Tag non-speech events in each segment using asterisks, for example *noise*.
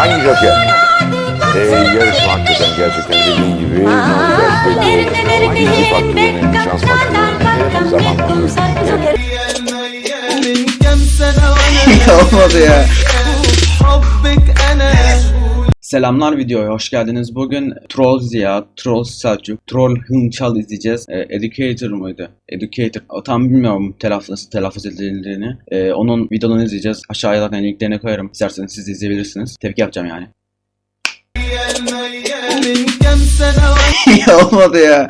Hangi joker? Ee, yarışma hakikaten gerçekten dediğin gibi ne olacak belli olacak. İlgi faktörünün, şans faktörünün, zaman faktörünün. Olmadı ya. Selamlar videoya hoş geldiniz. Bugün Troll Ziya, Troll Selçuk, Troll Hınçal izleyeceğiz. E, Educator muydu? Educator. O, tam bilmiyorum telaffuz, telaffuz edildiğini. E, onun videolarını izleyeceğiz. Aşağıya zaten linklerini koyarım. İsterseniz siz izleyebilirsiniz. Tepki yapacağım yani. *laughs* olmadı ya.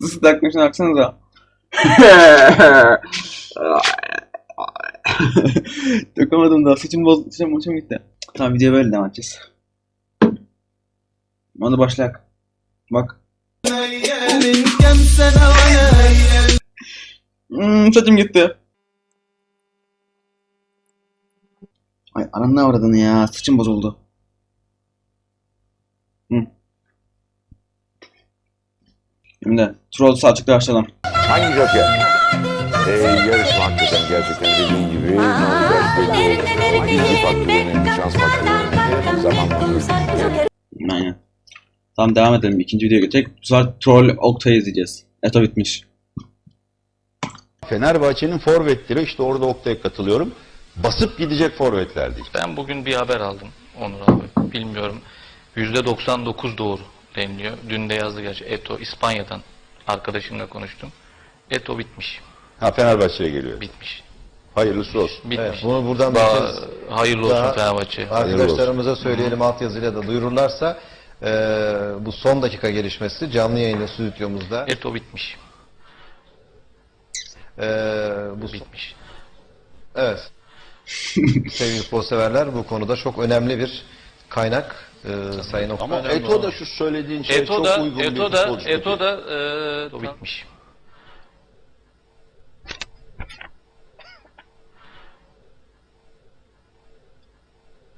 Nasıl takmışsın baksanıza. *laughs* Dokamadım da. Saçım bozdu. Saçım boşum gitti. Tamam videoya böyle devam edeceğiz. Hadi başlayak. Bak. hmm, saçım gitti. Ay anam ne avradın ya. Saçım bozuldu. Şimdi troll saçıkla başlayalım. Hangi joker? Ee, yarışma hakikaten gerçekten dediğin gibi ne olacak Aynen. Tamam devam edelim. İkinci videoya geçecek. Bu sefer Troll Oktay'ı izleyeceğiz. Eto bitmiş. Fenerbahçe'nin forvetleri işte orada Oktay'a katılıyorum. Basıp gidecek forvetler değil. Ben bugün bir haber aldım Onur abi. Bilmiyorum. %99 doğru deniliyor. Dün de yazdı gerçi. Eto İspanya'dan arkadaşımla konuştum. Eto bitmiş. Ha Fenerbahçe'ye geliyor. Bitmiş. Hayırlısı olsun. Bitmiş. Evet, bunu buradan Daha kez hayırlı olsun daha Fenerbahçe. arkadaşlarımıza söyleyelim altyazıyla da duyururlarsa eee, bu son dakika gelişmesi canlı yayında stüdyomuzda Eto bitmiş. eee, bu Bitmiş. evet *laughs* sevgili futbol severler bu konuda çok önemli bir kaynak eee Sayın Oktay. Ama Eto da şu söylediğin şey Eto çok da uygun Eto bir da futbolcu. Eto da e, Eto bitmiş.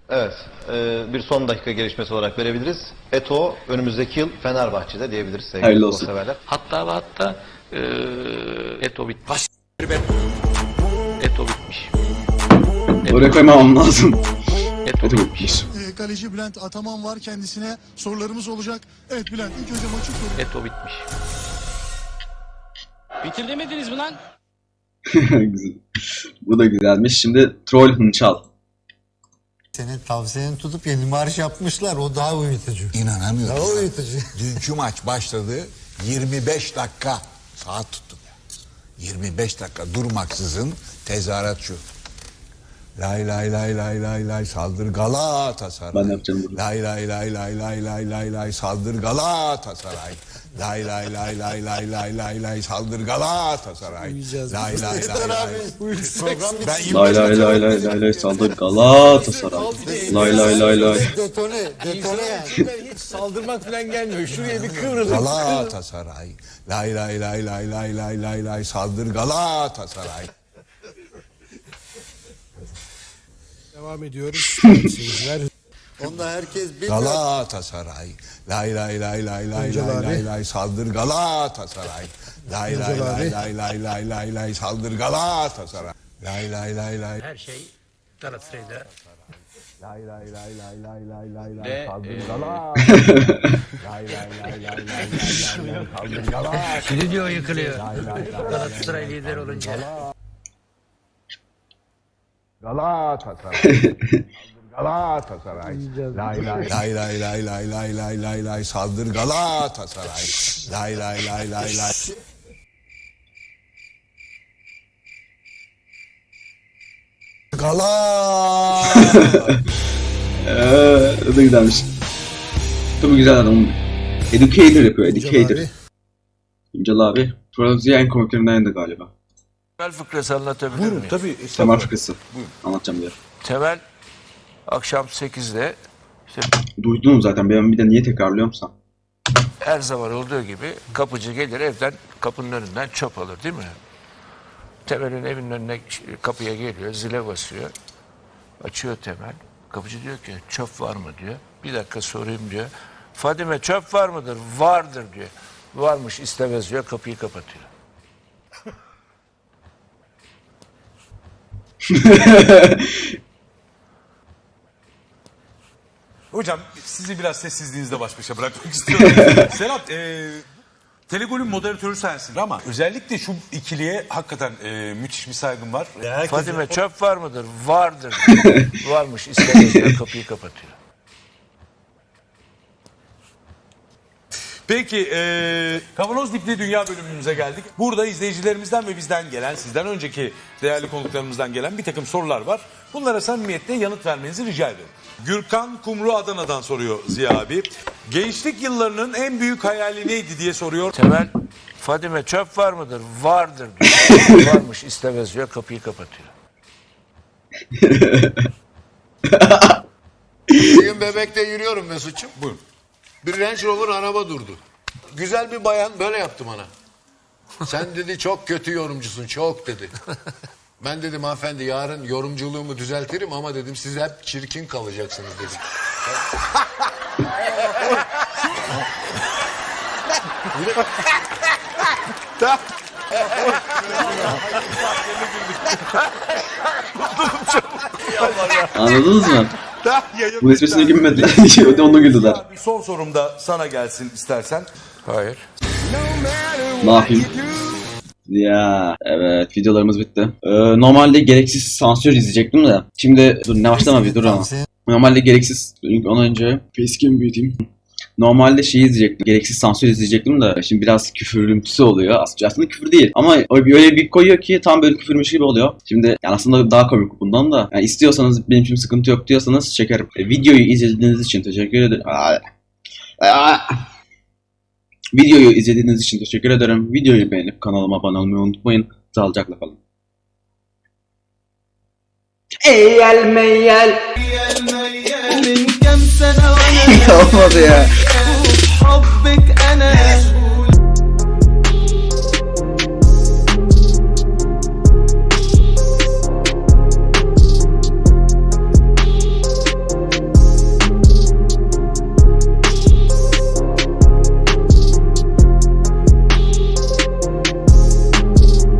Evet eee, bir son dakika gelişmesi olarak verebiliriz. Eto önümüzdeki yıl Fenerbahçe'de diyebiliriz sevgili Hayırlı olsun. severler. Hatta ve hatta e, Eto bitmiş. Eto bitmiş. Oraya koymamam lazım. Eto Eto bitmiş. bitmiş. Ee, Kaleci Bülent Ataman var. Kendisine sorularımız olacak. Evet Bülent ilk önce maçı soru. Eto bitmiş. Bitiremediniz mi lan? *laughs* Güzel. Bu da güzelmiş. Şimdi Troll Hınçal. Senin tavsiyeni tutup yeni marş yapmışlar. O daha uyutucu. İnanamıyorum. Daha uyutucu. Dünkü maç başladı. 25 dakika saat tuttum ya. 25 dakika durmaksızın tezahürat şu. Lay lay lay lay lay lay saldır Galatasaray. Ben yapacağım bunu. Lay lay lay lay lay lay lay lay saldır Galatasaray. Lay lay lay lay lay lay lay lay saldır Galatasaray. Lay lay lay lay. Ben 25 Lay lay lay lay lay lay saldır Galatasaray. Lay lay lay lay. Detone, detone. Hiç saldırmak falan gelmiyor. Şuraya bir kıvrılın. Galatasaray. Lay lay lay lay lay lay lay lay saldır Galatasaray. Devam ediyoruz. Seyirciler. Onda herkes bilmiyor. Galatasaray. Lay lay lay lay lay lay lay lay saldır Galatasaray. Lay lay lay lay lay lay lay lay saldır Galatasaray. Lay lay lay lay. Her şey Galatasaray'da. Lay lay lay lay lay lay lay lay saldır e, Galatasaray. Lay lay lay lay lay lay lay saldır Galatasaray. Stüdyo yıkılıyor. Lay lay lay Galatasaray lider olunca. Galatasaray. Galatasaray. Lay lay lay lay lay lay lay lay lay lay saldır Galatasaray. Lay lay lay lay lay. Galatasaray. Eee, o da güzelmiş. Tabii güzel adam. Educator yapıyor, Educator. Hınçal abi. Ziya en komiklerinden de galiba. Temel fıkrası anlatabilir miyim? Tabii. Temel fıkrası. Anlatacağım diye. Temel akşam 8'de işte Duydum zaten. Ben bir de niye tekrarlıyorum sen? her zaman olduğu gibi kapıcı gelir evden kapının önünden çöp alır değil mi? Temel'in evinin önüne kapıya geliyor zile basıyor. Açıyor Temel. Kapıcı diyor ki çöp var mı diyor. Bir dakika sorayım diyor. Fadime çöp var mıdır? Vardır diyor. Varmış istemez diyor kapıyı kapatıyor. Hocam sizi biraz sessizliğinizle baş başa bırakmak istiyorum. *laughs* Serhat, e, Telegol'ün moderatörü sensin ama özellikle şu ikiliye hakikaten e, müthiş bir saygım var. Fadime çöp var mıdır? Vardır. *laughs* Varmış istemez diyor kapıyı kapatıyor. Peki, e, Kavanoz Dipli Dünya bölümümüze geldik. Burada izleyicilerimizden ve bizden gelen, sizden önceki değerli konuklarımızdan gelen bir takım sorular var. Bunlara samimiyetle yanıt vermenizi rica ediyorum. Gürkan Kumru Adana'dan soruyor Ziya abi. Gençlik yıllarının en büyük hayali neydi diye soruyor. Temel Fadime çöp var mıdır? Vardır diyor. *laughs* Varmış istemez diyor kapıyı kapatıyor. *laughs* Bir gün bebekte yürüyorum Mesut'cum. Buyurun. Bir Range Rover araba durdu. Güzel bir bayan böyle yaptı bana. Sen dedi çok kötü yorumcusun çok dedi. Ben dedim hanımefendi yarın yorumculuğumu düzeltirim ama dedim siz hep çirkin kalacaksınız dedim. Anladınız mı? Yayın- Bu esprisine gülmedi. O da onu güldüler. Bir son sorum da sana gelsin istersen. Hayır. Ne yapayım? Ya evet videolarımız bitti. Ee, normalde gereksiz sansür izleyecektim de. Şimdi dur ne başlama bir dur ama. Normalde gereksiz ondan önce facecam büyüteyim. Normalde şey izleyecektim. Gereksiz sansür izleyecektim da şimdi biraz küfürlümsü oluyor. Aslında, aslında küfür değil. Ama öyle bir koyuyor ki tam böyle küfürmüş gibi oluyor. Şimdi yani aslında daha komik bundan da. Yani istiyorsanız benim için sıkıntı yok diyorsanız çekerim. E, videoyu izlediğiniz için teşekkür ederim. Aa, aa. Videoyu izlediğiniz için teşekkür ederim. Videoyu beğenip kanalıma abone olmayı unutmayın. Sağlıcakla kalın. Eyyel meyyel. 我 머, 미.